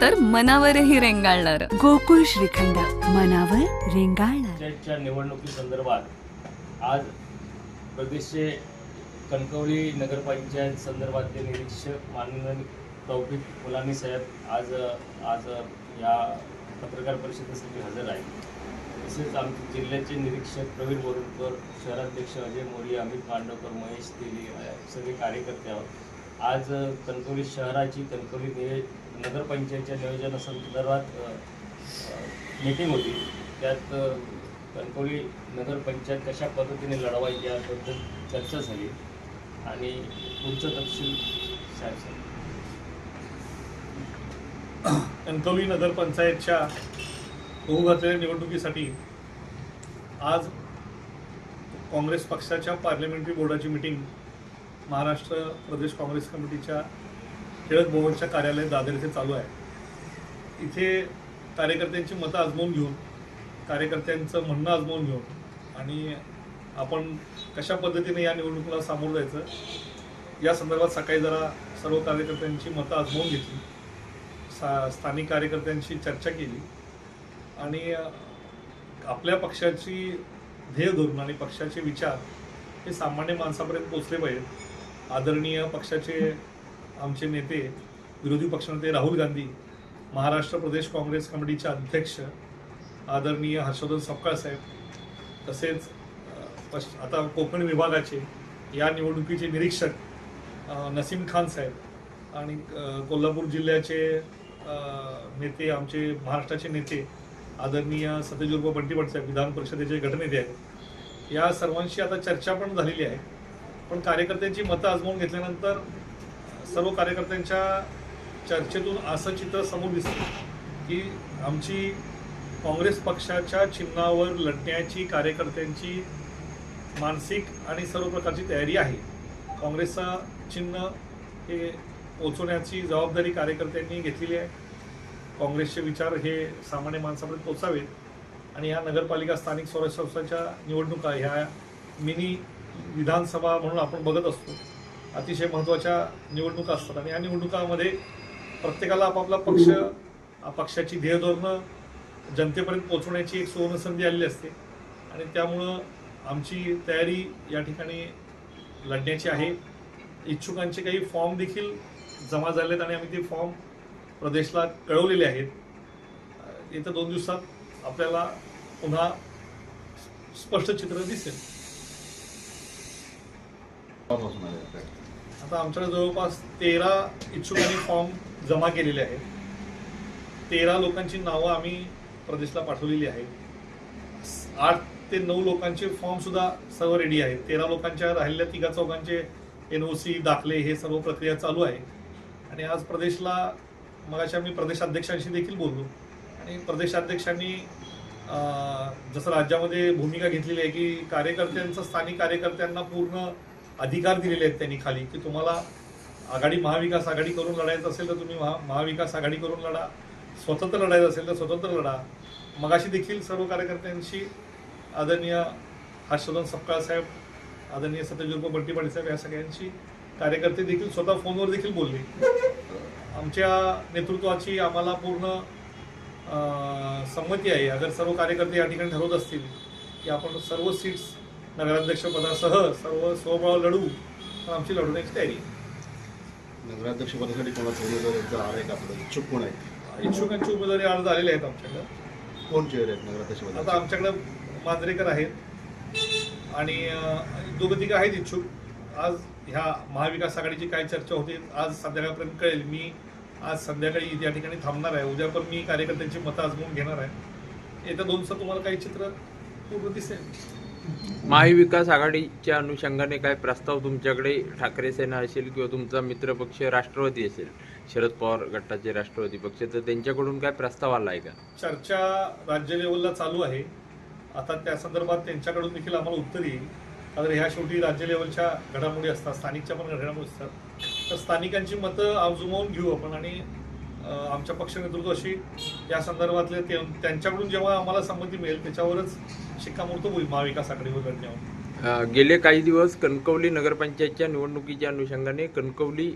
तर मनावरही रेंगाळणार. गोकुळ श्रीखंड मनावर रेंगाळणार. पंचायतच्या निवडणुकीसंदर्भात आज प्रदेशचे कणकवली नगरपंचायत संदर्भातले निरीक्षक माननीय तौफिक मुलानी साहेब आज आज या पत्रकार परिषदेसाठी हजर आहेत. तसेच आमचे जिल्ह्याचे निरीक्षक प्रवीण बोरुडकर शहराध्यक्ष अजय मोरी अमित मांडवकर महेश तेली सगळे कार्यकर्ते आहोत. आज कणकवली शहराची कणकवली नगरपंचायतच्या नियोजनासंदर्भात अ, मीटिंग होती त्यात कणकवली नगरपंचायत कशा पद्धतीने लढवायची याबद्दल चर्चा झाली आणि पुढचं तपशील साहेब सांगा. कणकवली नगरपंचायतच्या होऊ घातलेल्या निवडणुकीसाठी आज काँग्रेस पक्षाच्या पार्लमेंटरी बोर्डाची मिटिंग महाराष्ट्र प्रदेश काँग्रेस कमिटीच्या टिळक भवनच्या कार्यालय दादर येथे चालू आहे. इथे कार्यकर्त्यांची मतं आजमावून घेऊन कार्यकर्त्यांचं म्हणणं आजमावून घेऊन आणि आपण कशा पद्धतीने या निवडणुकीला सामोरं जायचं या संदर्भात सकाळी जरा सर्व कार्यकर्त्यांची मतं आजमावून घेतली. सा स्थानिक कार्यकर्त्यांशी चर्चा केली आणि आपल्या पक्षाची ध्येय धोरण आणि पक्षाचे विचार हे सामान्य माणसापर्यंत पोचले पाहिजेत. आदरणीय पक्षाचे आमचे नेते विरोधी पक्षनेते राहुल गांधी महाराष्ट्र प्रदेश काँग्रेस कमिटीचे अध्यक्ष आदरणीय हर्षवर्धन सपकाळ साहेब तसेच आता कोकण विभागाचे या निवडणुकीचे निरीक्षक नसीम खान साहेब आणि कोल्हापूर जिल्ह्याचे नेते आमचे महाराष्ट्राचे नेते आदरणीय सत्यजुर्ब बंटी साहेब विधान परिषदेचे गटनेते आहेत. या सर्वांशी आता चर्चा पण झालेली आहे. पण कार्यकर्त्यांची मतं आजमावून घेतल्यानंतर सर्व कार्यकर्त्यांच्या चर्चेतून असं चित्र समोर दिसतं की आमची काँग्रेस पक्षाच्या चिन्हावर लढण्याची कार्यकर्त्यांची मानसिक आणि सर्व प्रकारची तयारी आहे. काँग्रेसचा चिन्ह हे पोचवण्याची जबाबदारी कार्यकर्त्यांनी घेतलेली आहे. काँग्रेसचे विचार हे सामान्य माणसापर्यंत पोचावेत. आणि ह्या नगरपालिका स्थानिक स्वराज्य संस्थांच्या निवडणुका ह्या मिनी विधानसभा म्हणून आपण बघत असतो. अतिशय महत्त्वाच्या निवडणुका असतात. आणि या निवडणुकामध्ये प्रत्येकाला आपापला पक्ष पक्षाची ध्येयधोरणं जनतेपर्यंत पोहोचवण्याची एक सुवर्णसंधी आलेली असते. आणि त्यामुळं आमची तयारी या ठिकाणी लढण्याची आहे. इच्छुकांचे काही फॉर्म देखील जमा आहेत आणि आम्ही ते फॉर्म प्रदेशला कळवलेले आहेत. येत्या दोन दिवसात आपल्याला पुन्हा स्पष्ट चित्र दिसेल. आता आमच्याकडे जवळपास तेरा इच्छुकांनी फॉर्म जमा केलेले आहेत. तेरा लोकांची नावं आम्ही प्रदेशला पाठवलेली आहेत. आठ ते नऊ लोकांचे फॉर्म सुद्धा सर्व रेडी आहेत. तेरा लोकांच्या राहिलेल्या तिघा चौघांचे एन ओ सी दाखले हे सर्व प्रक्रिया चालू आहे. आणि आज प्रदेशला मगाशी आम्ही प्रदेशाध्यक्षांशी देखील बोललो. आणि प्रदेशाध्यक्षांनी जसं राज्यामध्ये भूमिका घेतलेली आहे की कार्यकर्त्यांचं स्थानिक कार्यकर्त्यांना पूर्ण अधिकार दिलेले आहेत त्यांनी खाली की तुम्हाला आघाडी महाविकास आघाडी करून लढायचं असेल तर तुम्ही महा महाविकास आघाडी करून लढा. स्वतंत्र लढायचं असेल तर स्वतंत्र लढा. मगाशी देखील सर्व कार्यकर्त्यांशी आदरणीय हर्षवर्धन सपकाळ साहेब आदरणीय सत्यजित बंटीपाडी साहेब या सगळ्यांशी कार्यकर्ते देखील स्वतः फोनवर देखील बोलले. आमच्या नेतृत्वाची आम्हाला पूर्ण संमती आहे. अगर सर्व कार्यकर्ते या ठिकाणी ठरवत असतील की आपण सर्व सीट्स नगराध्यक्ष पदासह सर्व स्वबळ लढू तर आमची लढवण्याची तयारी आहे. नगराध्यक्षपदासाठी कोणाचा उमेदवार आर आहे का आपलं इच्छुक कोण आहेत? इच्छुकांची उमेदवारी अर्ज आलेले आहेत आमच्याकडे. कोण चेहरे आहेत आता नगराध्यक्षपदाचे आमच्याकडे मांजरेकर आहेत. आणि दोघं तिघं आहेत इच्छुक. आज ह्या महाविकास आघाडीची काय चर्चा होते आज संध्याकाळपर्यंत कळेल. मी आज संध्याकाळी या ठिकाणी थांबणार आहे. उद्या पण मी कार्यकर्त्यांची मतं आजमावून घेणार आहे. येत्या दोन दिवसात तुम्हाला काही चित्र पूर्ण दिसेल. महाविकास आघाडीच्या अनुषंगाने काय प्रस्ताव तुमच्याकडे ठाकरे सेना असेल किंवा तुमचा मित्रपक्ष राष्ट्रवादी असेल? शरद पवार गटाचे राष्ट्रवादी पक्ष तर त्यांच्याकडून काय प्रस्ताव आला आहे का? चर्चा राज्य लेवलला चालू आहे. आता त्या संदर्भात त्यांच्याकडून देखील आम्हाला उत्तर येईल. कारण ह्या शेवटी राज्य लेवलच्या घडामोडी असतात स्थानिकच्या पण घडामोडी असतात. तर स्थानिकांची मतं आजमावून घेऊ आपण आणि आमच्या पक्ष नेतृत्व अशी या संदर्भातले ते त्यांच्याकडून जेव्हा आम्हाला संमती मिळेल त्याच्यावरच शिक्कामोर्तब होईल महाविकास आघाडीवर लढण्यावर गेले काही दिवस कणकवली नगरपंचायतच्या निवडणुकीच्या अनुषंगाने कणकवली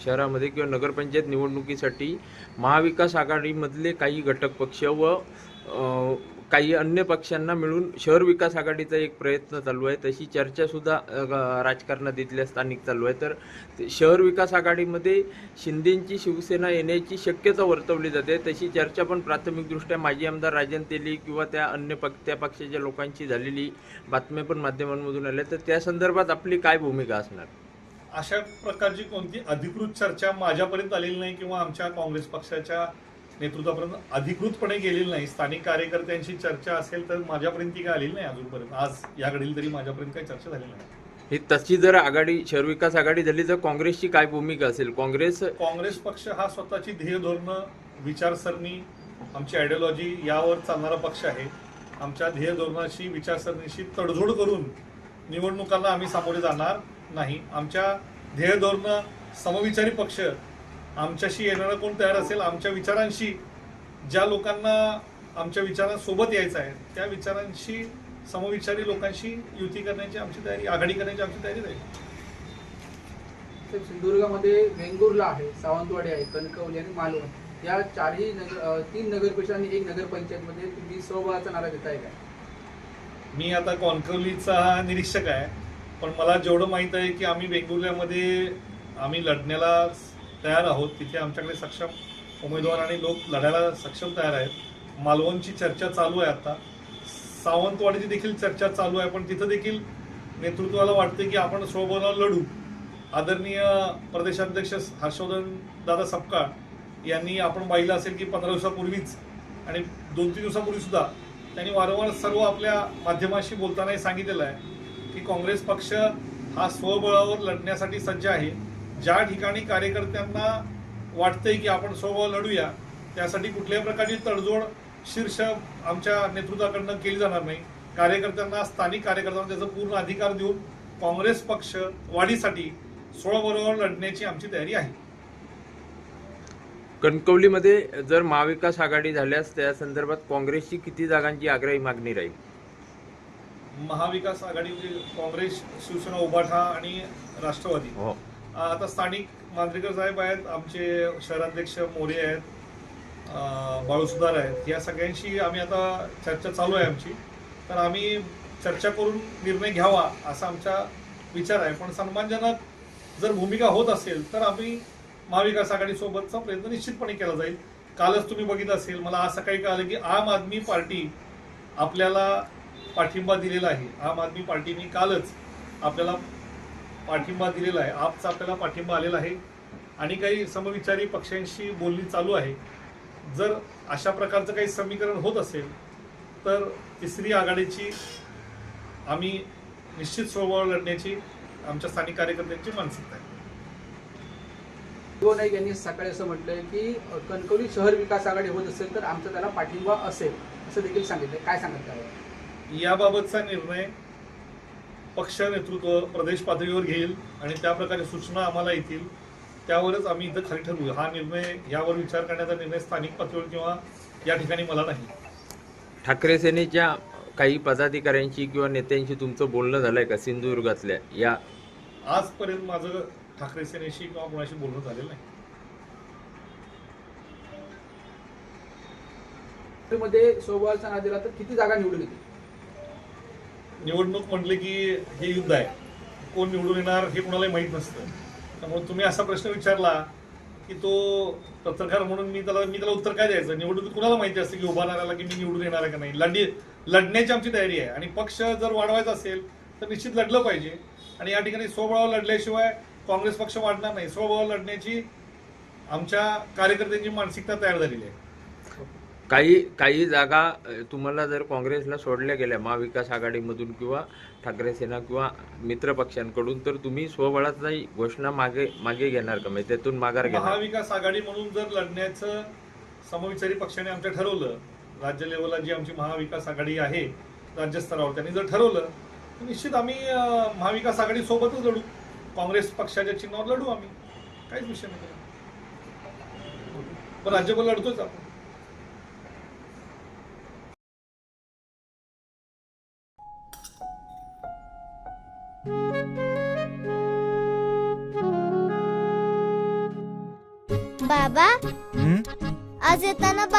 शहरामध्ये किंवा नगरपंचायत निवडणुकीसाठी महाविकास आघाडीमधले काही घटक पक्ष व काही अन्य पक्षांना मिळून शहर विकास आघाडीचा एक प्रयत्न चालू आहे. तशी चर्चा सुद्धा राजकारणात इथल्या स्थानिक चालू आहे. तर ते शहर विकास आघाडीमध्ये शिंदेंची शिवसेना येण्याची शक्यता वर्तवली जाते. तशी चर्चा पण प्राथमिकदृष्ट्या माजी आमदार राजन तेली किंवा त्या अन्य पक्ष त्या पक्षाच्या लोकांची झालेली बातम्या पण माध्यमांमधून आल्या. तर त्या संदर्भात आपली काय भूमिका असणार? अशा प्रकारची कोणती अधिकृत चर्चा माझ्यापर्यंत आलेली नाही किंवा आमच्या काँग्रेस पक्षाच्या नेतृत्वापर्यंत अधिकृतपणे गेलेली नाही. स्थानिक कार्यकर्त्यांशी चर्चा असेल तर माझ्यापर्यंत ती काय आलेली नाही अजूनपर्यंत. आज या घडील तरी माझ्यापर्यंत काही चर्चा झालेली नाही. ही तशी जर आघाडी शहर विकास आघाडी झाली तर काँग्रेसची काय भूमिका असेल? काँग्रेस काँग्रेस पक्ष हा स्वतःची ध्येय धोरणं विचारसरणी आमची आयडिओलॉजी यावर चालणारा पक्ष आहे. आमच्या ध्येय धोरणाशी विचारसरणीशी तडजोड करून निवडणुकांना आम्ही सामोरे जाणार नाही. आमच्या ध्येय धोरणं समविचारी पक्ष आमच्याशी येणारा कोण तयार असेल आमच्या विचारांशी ज्या लोकांना आमच्या विचारांसोबत यायचं आहे त्या विचारांशी समविचारी लोकांशी युती करण्याची आमची तयारी आघाडी करण्याची आमची तयारी राहील. सिंधुदुर्गामध्ये वेंगुर्ला आहे सावंतवाडी आहे कणकवली आणि मालवण. या चारही नगर तीन नगरपरिषद आणि एक नगरपंचायतमध्ये तुम्ही स्वबळाचा नारा देताय काय मी आता कॉन्कवलीचा निरीक्षक आहे पण मला जेवढं माहीत आहे की आम्ही वेंगुर्ल्यामध्ये आम्ही लढण्याला तयार आहोत तिथे आमच्याकडे सक्षम उमेदवार आणि लोक लढायला सक्षम तयार आहेत. मालवणची चर्चा चालू आहे आता. सावंतवाडीची देखील चर्चा चालू आहे पण तिथं देखील नेतृत्वाला वाटते की आपण स्वबळावर लढू. आदरणीय प्रदेशाध्यक्ष हर्षवर्धन दादा सपकाळ यांनी आपण पाहिलं असेल की पंधरा दिवसापूर्वीच आणि दोन तीन दिवसापूर्वी सुद्धा त्यांनी वारंवार सर्व आपल्या माध्यमाशी बोलतानाही सांगितलेलं आहे की काँग्रेस पक्ष हा स्वबळावर लढण्यासाठी सज्ज आहे. ज्या ठिकाणी कार्यकर्त्यांना वाटतंय की आपण स्वबळ लढूया त्यासाठी कुठल्याही प्रकारची तडजोड शीर्ष आमच्या नेतृत्वाकडनं केली जाणार नाही. कार्यकर्त्यांना स्थानिक कार्यकर्त्यांना त्याचा पूर्ण अधिकार देऊन काँग्रेस पक्ष वाढीसाठी स्वबळावर लढण्याची आमची तयारी आहे. कणकवलीमध्ये जर महाविकास आघाडी झाल्यास त्या संदर्भात काँग्रेसची किती जागांची आग्रही मागणी राहील? महाविकास आघाडी म्हणजे काँग्रेस शिवसेना उभाठा आणि राष्ट्रवादी. हो. आता स्थानिक मांजरेकर साहेब आहेत आमचे शहराध्यक्ष मोरे आहेत अं, बाळू सुधार आहेत. या सगळ्यांशी आम्ही आता चर्चा चालू आहे आमची. तर आम्ही चर्चा करून निर्णय घ्यावा असा आमचा विचार आहे. पण सन्मानजनक जर भूमिका होत असेल तर आम्ही महाविकास आघाडीसोबतचा प्रयत्न निश्चितपणे केला जाईल. कालच तुम्ही बघित असेल मला आज सकाळी कळालं की आम आदमी पार्टी आपल्याला पाठिंबा दिलेला आहे. आम आदमी पार्टीने कालच आपल्याला पाठिंबा दिलेला आहे. आपचा आपल्याला पाठिंबा आलेला आहे. आणि काही समविचारी पक्षांशी बोलणी चालू आहे. जर अशा प्रकारचं काही समीकरण होत असेल तर तिसरी आघाडीची आम्ही निश्चित स्वभाव लढण्याची आमच्या स्थानिक कार्यकर्त्यांची मानसिकता आहे. नाईक यांनी सकाळी असं म्हटलंय की कणकवली शहर विकास आघाडी होत असेल तर आमचा त्याला पाठिंबा असेल असं देखील सांगितलं काय सांगत याबाबतचा निर्णय पक्ष नेतृत्व प्रदेश पातळीवर घेईल आणि त्या प्रकारे सूचना आम्हाला येतील त्यावरच आम्ही इथं खाली ठरवू हा निर्णय यावर विचार करण्याचा निर्णय स्थानिक पातळीवर किंवा या ठिकाणी मला नाही. ठाकरे सेनेच्या काही पदाधिकाऱ्यांशी किंवा नेत्यांशी तुमचं बोलणं झालंय का सिंधुदुर्गातल्या? या आजपर्यंत माझं ठाकरे सेनेशी किंवा कोणाशी बोलणं झालेलं नाही. मध्ये नारा दिला तर किती जागा निवडून येतील? निवडणूक म्हटले की हे युद्ध आहे. कोण निवडून येणार हे कोणालाही माहीत नसतं. त्यामुळे तुम्ही असा प्रश्न विचारला की तो पत्रकार म्हणून मी त्याला मी त्याला उत्तर काय द्यायचं? निवडणुकीत कुणाला माहिती असते की उभा राहिला की मी निवडून येणार आहे का नाही? लढणी लढण्याची आमची तयारी आहे. आणि पक्ष जर वाढवायचा असेल तर निश्चित लढलं पाहिजे. आणि या ठिकाणी स्वबळावर लढल्याशिवाय काँग्रेस पक्ष वाढणार नाही. स्वबळावर लढण्याची आमच्या कार्यकर्त्यांची मानसिकता तयार झालेली आहे. काही काही जागा तुम्हाला जर काँग्रेसला सोडल्या गेल्या महाविकास आघाडीमधून किंवा ठाकरे सेना किंवा मित्र पक्षांकडून तर तुम्ही स्वबळाची घोषणा मागे मागे घेणार का? म्हणजे त्यातून माघार घेणार? महाविकास आघाडी म्हणून जर लढण्याचं समविचारी पक्षाने आमच्या ठरवलं राज्य लेवलला जी आमची महाविकास आघाडी आहे राज्यस्तरावर त्यांनी जर ठरवलं तर निश्चित आम्ही महाविकास आघाडी सोबतच लढू. काँग्रेस पक्षाच्या चिन्हावर लढू आम्ही. काहीच विषय नाही. पण राज्यभर लढतोच आपण.